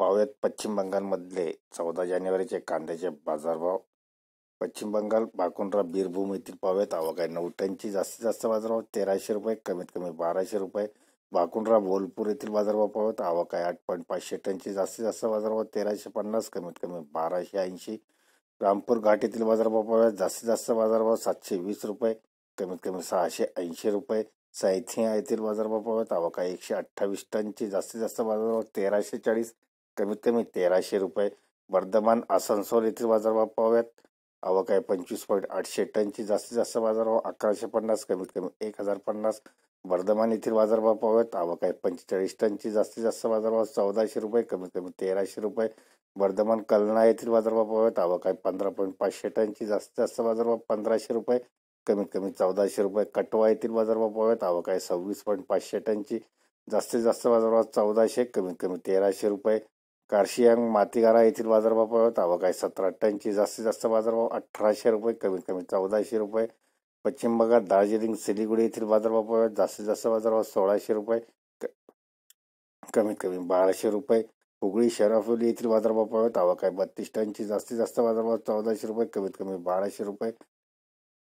पाहूयात पश्चिम बंगालमधले चौदा जानेवारीचे कांद्याचे बाजारभाव. पश्चिम बंगाल बाकुंड्रा बीरभूम येथील पाहूयात आवक आहे नऊ टनची जास्तीत जास्त बाजारभाव तेराशे रुपये कमीत कमी बाराशे रुपये. बाकुंड्रा बोलपूर येथील बाजारभाव पाहूयात आवक आहे आठ पॉईंट पाचशे टनची जास्तीत जास्त बाजारभाव तेराशे पन्नास कमीत कमी बाराशे ऐंशी. रामपूर घाट येथील बाजारभाव पाहूयात जास्तीत जास्त बाजारभाव सातशे वीस रुपये कमीत कमी सहाशे ऐंशी रुपये. सैथिया येथील बाजारभाव पाहूयात आवक आहे एकशे अठ्ठावीस टनची जास्तीत जास्त बाजारभाव तेराशे चाळीस कमीत कमी तेराशे रुपये. वर्धमान आसनसोल येथील बाजारभाव पाहूयात. आवक आहे पंचवीस पॉईंट आठशे. टनची जास्तीत जास्त बाजारभाव अकराशे पन्नास कमीत कमी एक हजार पन्नास. वर्धमान येथील बाजारभाव पाहूयात. आवक आहे पंचेचाळीस टनची जास्तीत जास्त बाजारभाव चौदाशे रुपये कमीत कमी तेराशे रुपये. वर्धमान कलना येथील बाजारभाव पाहूयात. आवक आहे पंधरा पॉईंट पाचशे टनची जास्तीत जास्त बाजारभाव पंधराशे रुपये कमीत कमी चौदाशे रुपये. कटवा येथील बाजारभाव पाहूयात. आवक आहे सव्वीस पॉईंट पाचशे टनची जास्तीत जास्त बाजारभाव चौदाशे कमीत कमी तेराशे रुपये. कार्शियांग मातीगारा येथील बाजारभाव पाहत आवक आहे सतरा टनची जास्तीत जास्त बाजारभाव अठराशे रुपये कमीत कमी चौदाशे रुपये. पश्चिम बंगाल दार्जिलिंग सिलिगुडी येथील बाजारभाव पाहत जास्तीत जास्त बाजारभाव सोळाशे रुपये कमीत कमी बाराशे रुपये. हुगळी शराफुली येथील बाजारभाव पाहत आवक आहे बत्तीस टनची जास्तीत जास्त बाजारभाव चौदाशे रुपये कमीत कमी बाराशे रुपये.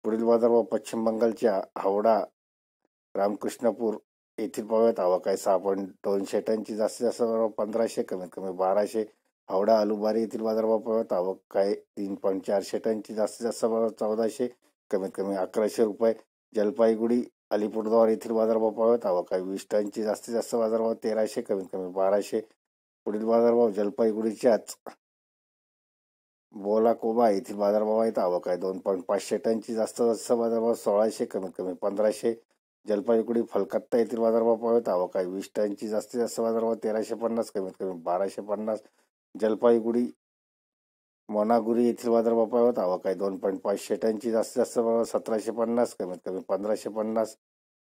पुढील बाजारभाव पश्चिम बंगालच्या हावडा रामकृष्णपूर येथील पाहूयात आवक आहे सहा पॉईंट दोनशे टनची जास्तीत जास्त बाजारभाव पंधराशे कमीत कमी बाराशे. हावडा अलुबारी येथील बाजारभाव पाहूयात आवक काय तीन पॉईंट चारशे टनची जास्तीत जास्त बाजार चौदाशे कमीत कमी अकराशे रुपये. जलपाईगुडी अलिपूरद्वार येथील बाजारभाव पाहूयात आवक काय वीस टनची जास्तीत जास्त बाजारभाव तेराशे कमीत कमी बाराशे. पुढील बाजारभाव जलपाईगुडीच्याच. बोलाकोबा येथील बाजारभाव आहेत आवक आहे. दोन पॉईंट पाचशे टनची जास्त जास्त बाजारभाव सोळाशे कमीत कमी पंधराशे. जलपाईगुडी फलकत्ता येथील बाजारभाव पाहत आवक आहे वीस टनची जास्तीत जास्त बाजारभाव तेराशे पन्नास कमीत कमी बाराशे पन्नास. जलपाईगुडी मोनागुरी येथील बाजारभाव पाहत आवक आहे दोन पॉईंट पाचशे टनची जास्तीत जास्त बाजारभाव सतराशे पन्नास कमीत कमी पंधराशे पन्नास.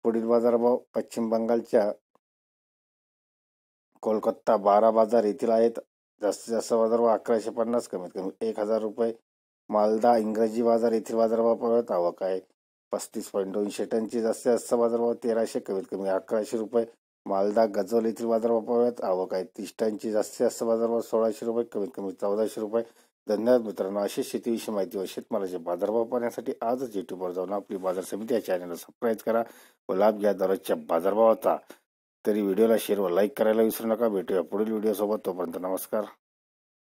पुढील बाजारभाव पश्चिम बंगालच्या कोलकाता बारा बाजार येथील आहेत. जास्तीत जास्त बाजारभाव अकराशे पन्नास कमीत कमी एक हजार रुपये. मालदा इंग्रजी बाजार येथील बाजारभाव पाहत आवक आहे पस्तीस पॉईंट दोनशे टनची जास्तीत जास्त बाजारभाव तेराशे कमीत कमी अकराशे रुपये. मालदा गजवल येथील बाजारभाव पाहूयात. आवक आहे तीस टनची जास्तीत जास्त बाजारभाव सोळाशे रुपये कमीत कमी चौदाशे रुपये. धन्यवाद मित्रांनो अशी शेतीविषयी माहिती व शेतमालाचे बाजारभाव पाहण्यासाठी आजच युट्यूबवर जाऊन आपली बाजार समिती या चॅनलला सबस्क्राईब करा व लाभ घ्या दररोजच्या बाजारभावाचा तरी व्हिडिओला शेअर व लाईक करायला विसरू नका. भेटूया पुढील व्हिडिओसोबत तोपर्यंत नमस्कार.